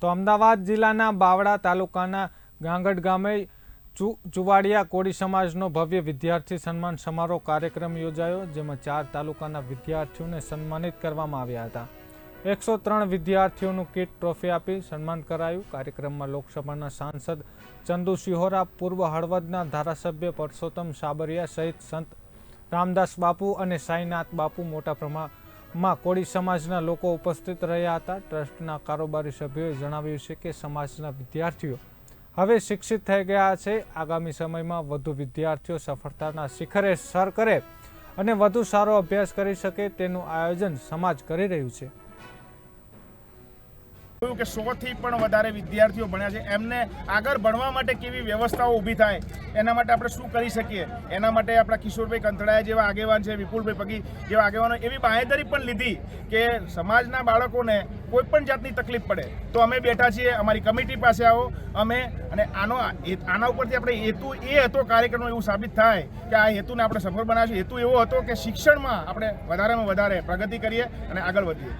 તો અમદાવાદ જિલ્લાના બાવળા તાલુકાના ગાંગડ ગામે ચુવાડિયા કોળી સમાજનો ભવ્ય વિદ્યાર્થી સન્માન સમારોહ કાર્યક્રમ યોજાયો, જેમાં ચાર તાલુકાના વિદ્યાર્થીઓને સન્માનિત કરવામાં આવ્યા હતા. એકસો ત્રણ વિદ્યાર્થીઓનું કીટ ટ્રોફી આપી સન્માન કરાયું. કાર્યક્રમમાં લોકસભાના સાંસદ ચંદુ શિહોરા, પૂર્વ હળવદના ધારાસભ્ય પરસોત્તમ સાબરિયા સહિત સંત રામદાસ બાપુ અને સાંઈનાથ બાપુ મોટા પ્રમાણમાં કોળી સમાજના લોકો ઉપસ્થિત રહ્યા હતા. ટ્રસ્ટના કારોબારી સભ્યોએ જણાવ્યું છે કે સમાજના વિદ્યાર્થીઓ હવે શિક્ષિત થઈ ગયા છે. આગામી સમયમાં વધુ વિદ્યાર્થીઓ સફળતાના શિખરે સર કરે અને વધુ સારો અભ્યાસ કરી શકે તેનું આયોજન સમાજ કરી રહ્યું છે. જોયું કે સોથી પણ વધારે વિદ્યાર્થીઓ ભણ્યા છે. એમને આગળ ભણવા માટે કેવી વ્યવસ્થાઓ ઊભી થાય, એના માટે આપણે શું કરી શકીએ? એના માટે આપણા કિશોરભાઈ કંથડાયા જેવા આગેવાન છે, વિપુલભાઈ પગી જેવા આગેવાનો, એવી બાહેધરી પણ લીધી કે સમાજના બાળકોને કોઈ પણ જાતની તકલીફ પડે તો અમે બેઠા છીએ, અમારી કમિટી પાસે આવો, અમે અને આનો આના ઉપરથી આપણે હેતુ એ હતો કાર્યક્રમનો એવું સાબિત થાય કે આ હેતુને આપણે સફળ બનાવીશું. હેતુ એવો હતો કે શિક્ષણમાં આપણે વધારેમાં વધારે પ્રગતિ કરીએ અને આગળ વધીએ.